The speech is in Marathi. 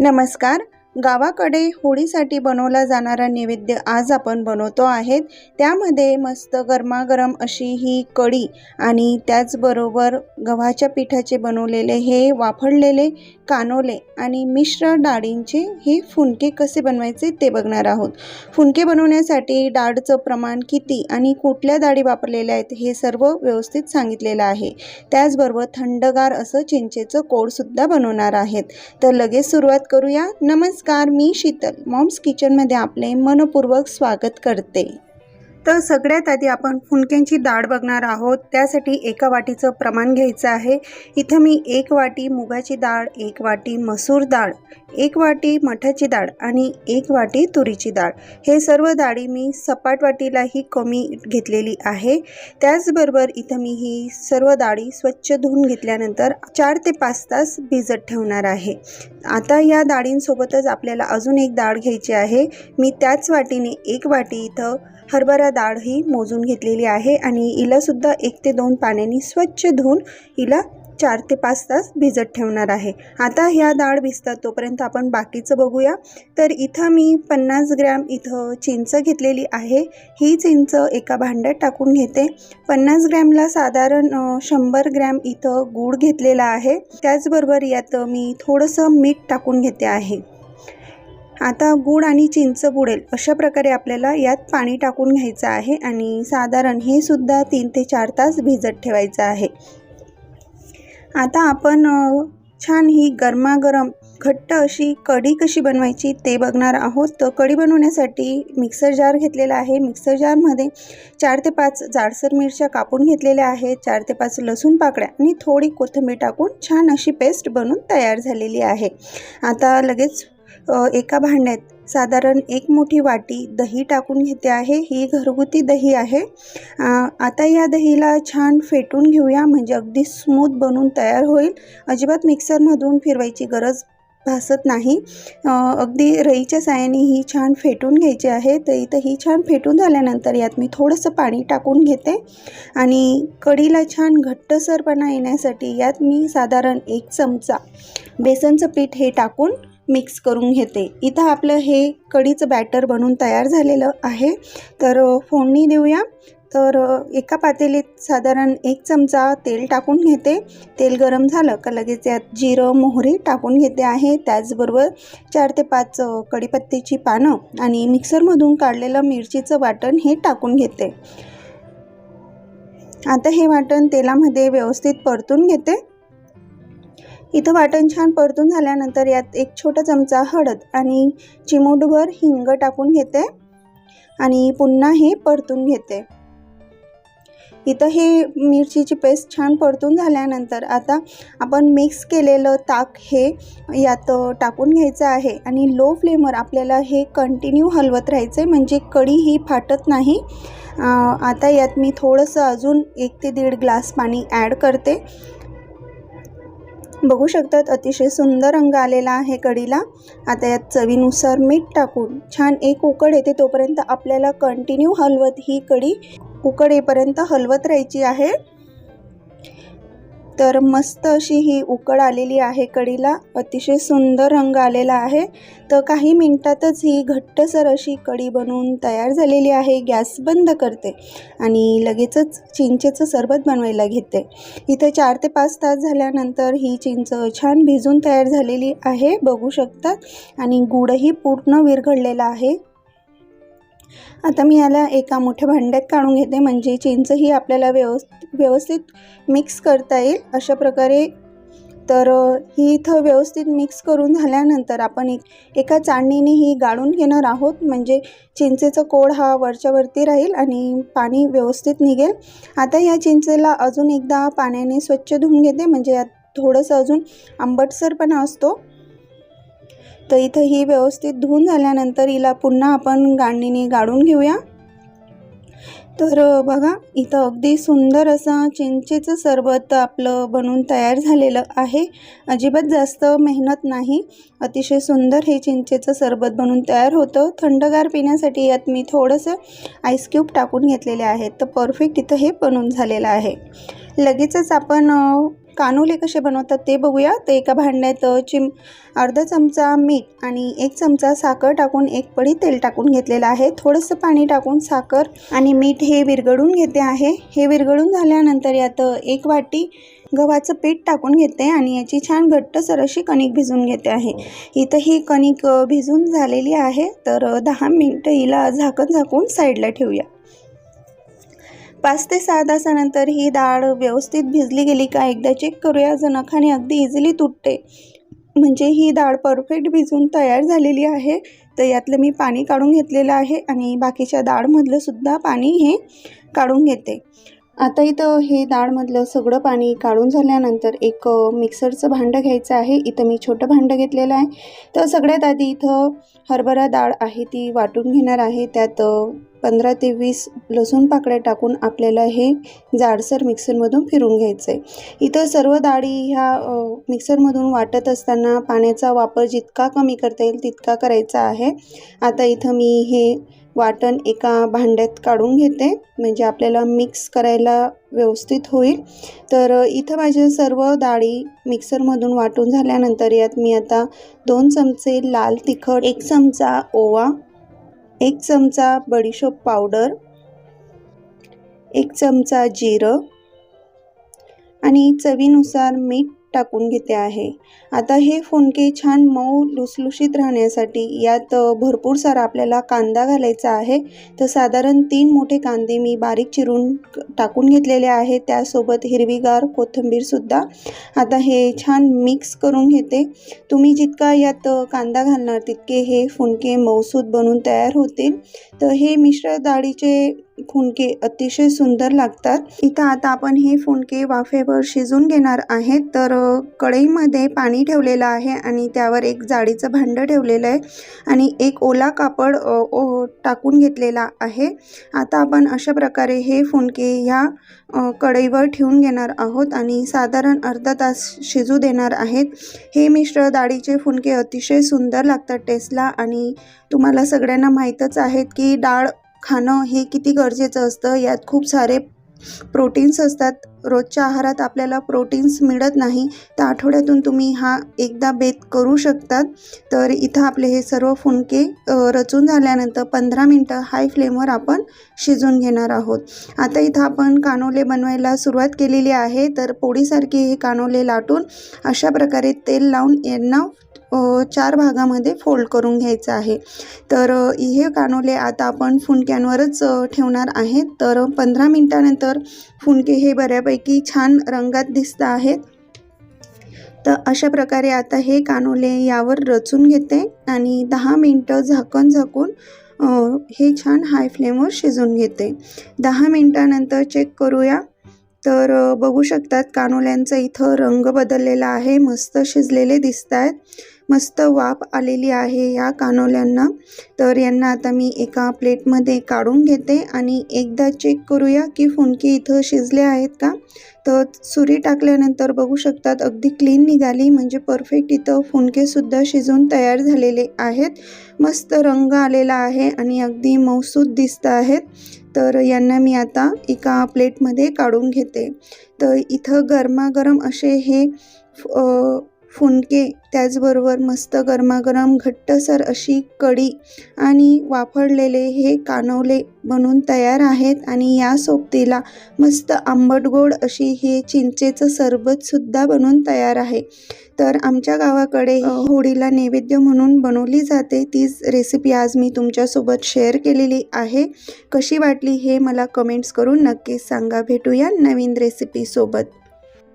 नमस्कार. गावाकडे होळीसाठी बनवला जाणारा नैवेद्य आज आपण बनवतो आहेत. त्यामध्ये मस्त गरमागरम अशी ही कढी आणि त्याचबरोबर गव्हाच्या पिठाचे बनवलेले हे वाफडलेले कानोले आणि मिश्र डाळींचे हे फुनके कसे बनवायचे ते बघणार आहोत. फुनके बनवण्यासाठी डाळचं प्रमाण किती आणि कुठल्या डाळी वापरलेल्या आहेत हे सर्व व्यवस्थित सांगितलेलं आहे. त्याचबरोबर थंडगार असं चिंचेचं कोडसुद्धा बनवणार आहेत. तर लगेच सुरुवात करूया. नमस्कार. मी शीतल. मॉम्स किचनमध्ये आपले मनपूर्वक स्वागत करते. तर सगळ्यात आधी आपण फुनक्यांची डाळ बघणार आहोत. त्यासाठी एका वाटीचं प्रमाण घ्यायचं आहे. इथं मी एक वाटी मुगाची डाळ एक वाटी मसूर डाळ एक वाटी मठाची डाळ आणि एक वाटी तुरीची डाळ. हे सर्व डाळी मी सपाट वाटीलाही कमी घेतलेली आहे. त्याचबरोबर इथं मी ही सर्व डाळी स्वच्छ धुवून घेतल्यानंतर चार ते पाच तास भिजत ठेवणार आहे. आता या डाळींसोबतच आपल्याला अजून एक डाळ घ्यायची आहे. मी त्याच वाटीने एक वाटी इथं हरभरा डाळ ही मोजून घेतलेली आहे आणि हिलासुद्धा एक ते दोन पाण्याने स्वच्छ धुवून हिला चार ते पाच तास भिजत ठेवणार आहे. आता ह्या डाळ भिजतात तोपर्यंत आपण बाकीचं बघूया. तर इथं मी पन्नास ग्रॅम इथं चिंच घेतलेली आहे. ही चिंच एका भांड्यात टाकून घेते. पन्नास ग्रॅमला साधारण शंभर ग्रॅम इथं गूळ घेतलेला आहे. त्याचबरोबर यात मी थोडंसं मीठ टाकून घेते आहे. आता गूळ आणि चिंच बुडेल अशा प्रकारे आपल्याला यात पाणी टाकून घ्यायचं आहे आणि साधारण हे सुद्धा तीन ते चार तास भिजत ठेवायचं आहे. आता आपण छान ही गरमागरम घट्ट अशी कढी कशी बनवायची ते बघणार आहोत. तर कढी बनवण्यासाठी मिक्सर जार घेतलेला आहे. मिक्सर जारमध्ये चार ते पाच जाडसर मिरच्या कापून घेतलेल्या आहेत चार ते पाच लसूण पाकळ्या आणि थोडी कोथिंबीर टाकून छान अशी पेस्ट बनवून तयार झालेली आहे. आता लगेच एका भांड्यात साधारण एक मोठी वाटी दही टाकून घेते आहे. ही घरगुती दही आहे. आता या दहीला छान फेटून घेऊया म्हणजे अगदी स्मूथ बनून तयार होईल. अजिबात मिक्सरमधून फिरवायची गरज भासत नाही. अगदी रईच्या साहाय्याने ही छान फेटून घ्यायची आहे. तर इथं ही छान फेटून झाल्यानंतर यात मी थोडंसं पाणी टाकून घेते. आणि कढीला छान घट्टसरपणा येण्यासाठी यात मी साधारण एक चमचा बेसनचं पीठ हे टाकून मिक्स करून घेते. इथं आपलं हे कढीचं बॅटर बनून तयार झालेलं आहे. तर फोडणी देऊया. तर एका पातेलीत साधारण एक चमचा तेल टाकून घेते. तेल गरम झालं का लगेच यात जिरं मोहरी टाकून घेते आहे. त्याचबरोबर चार ते पाच अ, कढीपत्त्याची पानं आणि मिक्सरमधून काढलेलं मिरचीचं वाटण हे टाकून घेते. आता हे वाटण तेलामध्ये व्यवस्थित परतून घेते. इथं वाटण छान परतून झाल्यानंतर यात एक छोटा चमचा हळद आणि चिमूटभर हिंग टाकून घेते आणि पुन्हा हे परतून घेते. इथं हे मिरचीची पेस्ट छान परतून झाल्यानंतर आता आपण मिक्स केलेलं ताक हे यात टाकून घ्यायचं आहे आणि लो फ्लेमवर आपल्याला हे कंटिन्यू हलवत राहायचं आहे म्हणजे कढी ही फाटत नाही. आता यात मी थोडंसं अजून एक ते दीड ग्लास पाणी ॲड करते. बघू शकतात अतिशय सुंदर रंग आलेला आहे कढीला. आता यात चवीनुसार मीठ टाकून छान एक उकड येते तोपर्यंत आपल्याला कंटिन्यू हलवत ही कढी उकड येईपर्यंत हलवत राहायची आहे. तर मस्त अशी ही उकड आलेली आहे कढीला अतिशय सुंदर रंग आलेला आहे. तर काही मिनटातच ही घट्टसर अशी कढी बनवून तयार झालेली आहे. गॅस बंद करते आणि लगेचच चिंचेचं सरबत बनवायला घेते. इथं चार ते पाच तास झाल्यानंतर ही चिंच छान भिजून तयार झालेली आहे. बघू शकतात आणि गुडही पूर्ण विरघळलेला आहे. आता मी याला एका मोठ्या भांड्यात काढून घेते. म्हणजे चिंच ही आपल्याला व्यवस् व्यवस्थित मिक्स करता येईल अशा प्रकारे. तर ही इथं व्यवस्थित मिक्स करून झाल्यानंतर आपण एक एका चाळणीने ही गाळून घेणार आहोत. म्हणजे चिंचेचा कोड हा वरच्यावरती राहील आणि पाणी व्यवस्थित निघेल. आता या चिंचेला अजून एकदा पाण्याने स्वच्छ धुवून घेते. म्हणजे यात थोडंसं अजून आंबटसरपणा असतो. तर इथं ही व्यवस्थित धुवून झाल्यानंतर हिला पुन्हा आपण गाळणीने गाळून घेऊया. तर बघा इथं अगदी सुंदर असं चिंचेचं सरबत आपलं बनून तयार झालेलं आहे. अजिबात जास्त मेहनत नाही. अतिशय सुंदर हे चिंचेचं सरबत बनून तयार होतं. थंडगार पिण्यासाठी यात मी थोडंसं आईस क्यूब टाकून घेतलेले आहेत. तर परफेक्ट इथं हे बनून झालेलं आहे. लगेचच आपण कानोले कसे बनवतात ते बघूया. तर एका भांड्यात चिम अर्धा चमचा मीठ आणि एक चमचा साखर टाकून एक पडी तेल टाकून घेतलेलं आहे. थोडंसं पाणी टाकून साखर आणि मीठ हे विरघळून घेते आहे. हे विरघळून झाल्यानंतर यात एक वाटी गव्हाचं पीठ टाकून घेते आणि याची छान घट्टसर अशी कणिक भिजून घेते आहे. इथं ही कणिक भिजून झालेली आहे. तर दहा मिनटं हिला झाकण झाकून साईडला ठेवूया. पाच ते सहा तासानंतर ही डाळ व्यवस्थित भिजली गेली का एकदा चेक करूया. जर नखाने अगदी इझिली तुटते. म्हणजे ही डाळ परफेक्ट भिजून तयार झालेली आहे. तर यातलं मी पाणी काढून घेतलेलं आहे आणि बाकीच्या डाळमधलं सुद्धा पाणी हे काढून घेते. आता इथं हे डाळमधलं सगळं पाणी काढून झाल्यानंतर एक मिक्सरचं भांडं घ्यायचं आहे. इथं मी छोटं भांडं घेतलेलं आहे. तर सगळ्यात आधी इथं हरभरा डाळ आहे ती वाटून घेणार आहे. त्यात पंधरा ते वीस लसूण पाकळ्या टाकून आपल्याला हे जाडसर मिक्सरमधून फिरून घ्यायचं आहे इथं सर्व डाळी ह्या मिक्सरमधून वाटत असताना पाण्याचा वापर जितका कमी करता येईल तितका करायचा आहे. आता इथं मी हे वाटण एका भांड्यात काढून घेते. म्हणजे आपल्याला मिक्स करायला व्यवस्थित होईल. तर इथं माझे सर्व डाळी मिक्सरमधून वाटून झाल्यानंतर यात मी आता दोन चमचे लाल तिखट एक चमचा ओवा एक चमचा बडीशोप पावडर एक चमचा जिरं आणि चवीनुसार मीठ टाकून घेते आहे. आता हे फोनके छान मऊ लुसलुशीत राहण्यासाठी यात भरपूर सारा आपल्याला कांदा घालायचा आहे. तर साधारण तीन मोठे कांदे मी बारीक चिरून टाकून घेतलेले आहे. त्यासोबत हिरवीगार कोथिंबीरसुद्धा आता हे छान मिक्स करून घेते. तुम्ही जितका यात कांदा घालणार तितके हे फुनके मऊसूद बनून तयार होतील. तर हे मिश्र डाळीचे फुणके अतिशय सुंदर लागतात. इथं आता आपण हे फुणके वाफेवर शिजून घेणार आहेत. तर कढईमध्ये पाणी ठेवलेलं आहे आणि त्यावर एक जाडीचं भांडं ठेवलेलं आहे आणि एक ओला कापड ओ टाकून घेतलेला आहे. आता आपण अशा प्रकारे हे फुणके ह्या कढईवर ठेवून घेणार आहोत आणि साधारण अर्धा तास शिजू देणार आहेत. हे मिश्र डाळीचे फुणके अतिशय सुंदर लागतात टेस्टला आणि तुम्हाला सगळ्यांना माहीतच आहेत की डाळ खाणं हे किती गरजेचं असतं? यात खूप सारे प्रोटीन्स असतात. रोजच्या आहारात आपल्याला प्रोटीन्स मिळत नाही. तर आठवड्यातून तुम्ही हा एकदा बेत करू शकतात. तर इथं आपले हे सर्व फुनके रचून झाल्यानंतर पंधरा मिनटं हाय फ्लेमवर आपण शिजून घेणार आहोत. आता इथं आपण कानोले बनवायला सुरुवात केलेली आहे. तर पोळीसारखे हे कानोले लाटून अशा प्रकारे तेल लावून यांना चार भागामध्ये फोल्ड करून घ्यायचं आहे. तर हे कानोले आता आपण फुनक्यांवरच ठेवणार आहेत. तर पंधरा मिनटानंतर फुणके हे बऱ्यापैकी छान रंगात दिसत आहेत. तर अशा प्रकारे आता हे कानोले यावर रचून घेते आणि दहा मिनटं झाकण झाकून हे छान हाय फ्लेमवर शिजून घेते. दहा मिनटानंतर चेक करूया. तर बघू शकतात कानोल्यांचा इथं रंग बदललेला आहे. मस्त शिजलेले दिसत आहेत मस्त वाफ आलेली आहे या कानोल्यांना. तर यांना आता मी एका प्लेटमध्ये काढून घेते आणि एकदा चेक करूया की फुनके इथं शिजले आहेत का. तर सुरी टाकल्यानंतर बघू शकतात अगदी क्लीन निघाली. म्हणजे परफेक्ट इथं फुनकेसुद्धा शिजून तयार झालेले आहेत. मस्त रंग आलेला आहे आणि अगदी मौसूद दिसत आहेत. तर यांना मी आता एका प्लेटमध्ये काढून घेते. तर इथं गरमागरम असे हे फ- फुनके त्याचबरोबर मस्त गरमागरम घट्टसर अशी कढी आणि वाफडलेले हे कानवले बनून तयार आहेत आणि या सोबतीला मस्त आंबट गोड अशी हे चिंचेचं सरबतसुद्धा बनून तयार आहे. तर आमच्या गावाकडे होळीला नैवेद्य म्हणून बनवली जाते. तीच रेसिपी आज मी तुमच्यासोबत शेअर केलेली आहे. कशी वाटली हे मला कमेंट्स करून नक्कीच सांगा. भेटूया नवीन रेसिपीसोबत